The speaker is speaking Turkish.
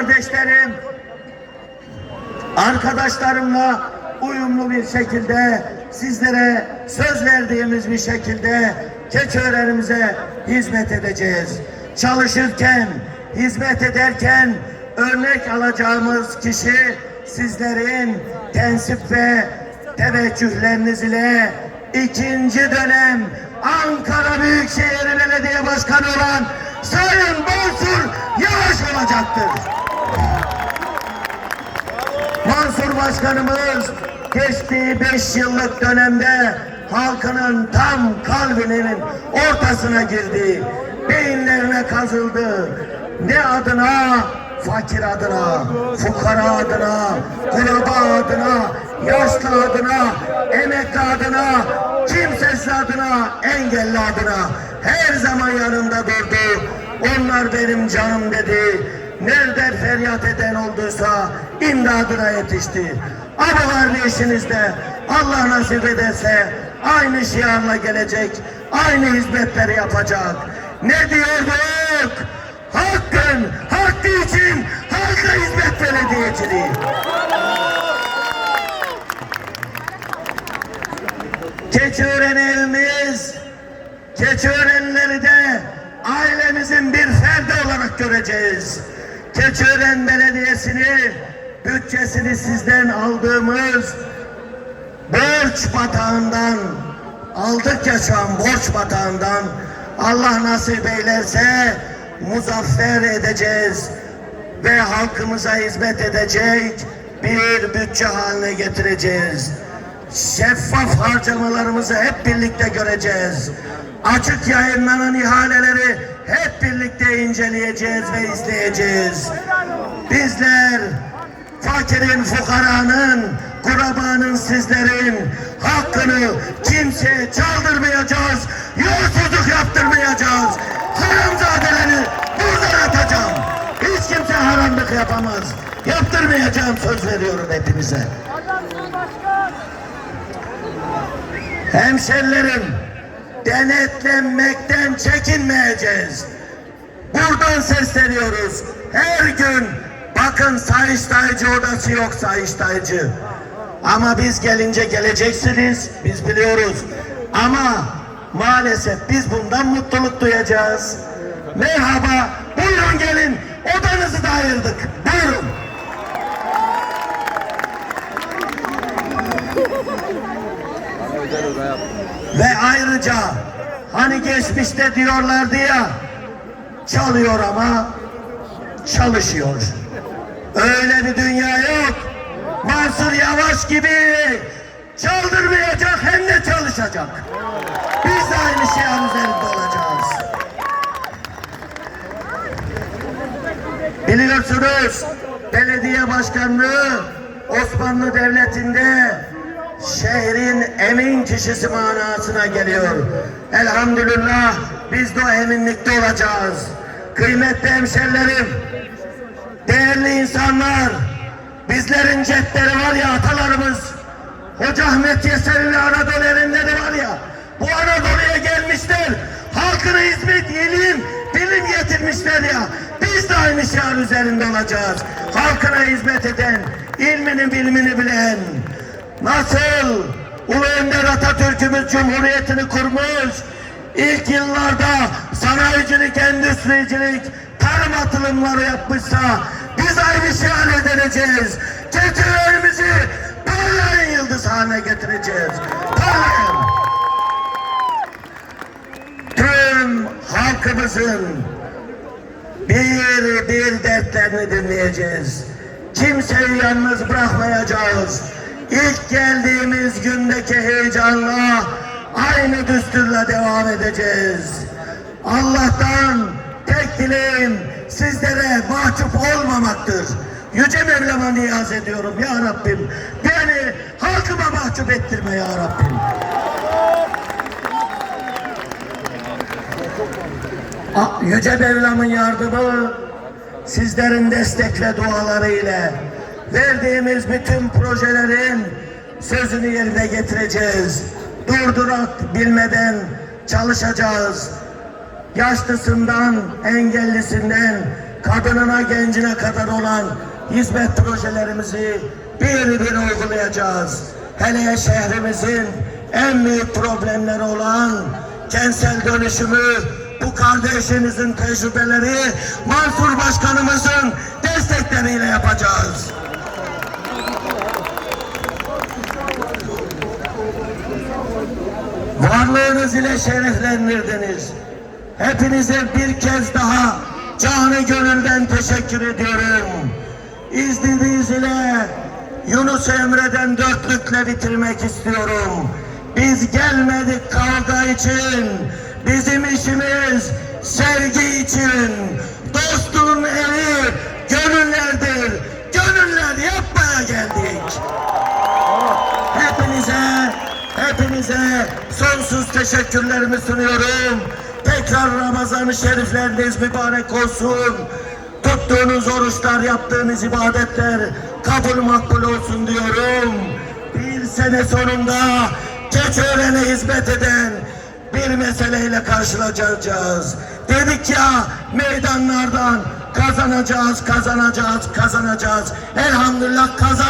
Kardeşlerim, arkadaşlarımla uyumlu bir şekilde sizlere söz verdiğimiz bir şekilde Keçiören'imize hizmet edeceğiz. Çalışırken, hizmet ederken örnek alacağımız kişi sizlerin tensip ve teveccühleriniz ile ikinci dönem Ankara Büyükşehir Belediye Başkanı olan Sayın Mansur Yavaş olacaktır. Mansur Başkanımız geçtiği beş yıllık dönemde halkının tam kalbinin ortasına girdi. Beyinlerine kazıldı. Ne adına? Fakir adına, fukara adına, kuraba adına, yaşlı adına, emekli adına, kimsesiz adına, engelli adına her zaman yanında durdu. Onlar benim canım dedi. Nerede feryat eden olduysa imdadına yetişti. Ama kardeşiniz de Allah nasip ederse aynı şiarla gelecek, aynı hizmetleri yapacak. Ne diyorduk? Hakkın, hakkı için halka hizmet belediyeciliği. Keçiören evimiz, Keçiörenleri de ailemizin bir ferdi olarak göreceğiz. Keçiören Belediyesi'ni, bütçesini sizden aldığımız borç batağından, aldık ya şu an borç batağından, Allah nasip eylerse muzaffer edeceğiz ve halkımıza hizmet edecek bir bütçe haline getireceğiz. Şeffaf harcamalarımızı hep birlikte göreceğiz. Açık yayınlanan ihaleleri hep birlikte inceleyeceğiz ve izleyeceğiz. Bizler fakirin, fukaranın, kurabanın, sizlerin hakkını kimseye çaldırmayacağız, yolsuzluk yaptırmayacağız. Haramzadeleri buradan atacağım. Hiç kimse haramlık yapamaz. Yaptırmayacağım söz veriyorum hepinize. Hemşerilerim, denetlenmekten çekinmeyeceğiz. Buradan sesleniyoruz. Her gün bakın Sayıştaycı odası yok Sayıştaycı. Ama biz gelince geleceksiniz, biz biliyoruz. Ama maalesef biz bundan mutluluk duyacağız. Merhaba, buyurun gelin, odanızı da ayırdık. Buyurun. Ve ayrıca hani geçmişte diyorlardı ya çalıyor ama çalışıyor. Öyle bir dünya yok. Mansur Yavaş gibi çaldırmayacak hem de çalışacak. Biz de aynı şeyin üzerinde olacağız. Biliyorsunuz belediye başkanlığı Osmanlı Devleti'nde şehrin emin kişisi manasına geliyor. Elhamdülillah biz de o eminlikte olacağız. Kıymetli hemşerilerim, değerli insanlar, bizlerin cepleri var ya atalarımız, Hoca Ahmet Yesevi'li Anadolu erenleri var ya, bu Anadolu'ya gelmişler, halkına hizmet, ilim, bilim getirmişler ya, biz de aynı şiar üzerinde olacağız. Halkına hizmet eden, ilmini bilimini bilen, nasıl Ulu Önder Atatürk'ümüz Cumhuriyetini kurmuş, ilk yıllarda sanayicilik, endüstricilik, tarım atılımları yapmışsa biz aynı şey haline edeceğiz. Keçilerimizi parlayan yıldız haline getireceğiz. Parlayan. Tüm halkımızın bir bir dertlerini dinleyeceğiz. Kimseyi yalnız bırakmayacağız. İlk geldiğimiz gündeki heyecanla aynı düsturla devam edeceğiz. Allah'tan tek dileğim sizlere mahcup olmamaktır. Yüce Mevlam'a niyaz ediyorum ya Rabbim. Beni halkıma mahcup ettirme ya Rabbim. A- Yüce Mevlam'ın yardımı sizlerin destek ve duaları ile verdiğimiz bütün projelerin sözünü yerine getireceğiz. Durdurak bilmeden çalışacağız. Yaşlısından, engellisinden, kadınına gencine kadar olan hizmet projelerimizi bir bir uygulayacağız. Hele şehrimizin en büyük problemleri olan kentsel dönüşümü bu kardeşinizin tecrübeleri Mansur Başkanımızın destekleriyle yapacağız. Varlığınız ile şereflendirdiniz. Hepinize bir kez daha canı gönülden teşekkür ediyorum. İzniniz ile Yunus Emre'den dörtlükle bitirmek istiyorum. Biz gelmedik kavga için. Bizim işimiz sevgi için. Dostluğun evi gönüllerdir. Gönüller yapmaya geldik. Hepinize, hepinize sonsuz teşekkürlerimi sunuyorum. Tekrar Ramazan-ı Şerifleriniz mübarek olsun. Tuttuğunuz oruçlar, yaptığınız ibadetler kabul makbul olsun diyorum. Bir sene sonunda Keçiören'e hizmet eden bir meseleyle karşılaşacağız. Dedik ya meydanlardan kazanacağız, kazanacağız, kazanacağız. Elhamdülillah kazandık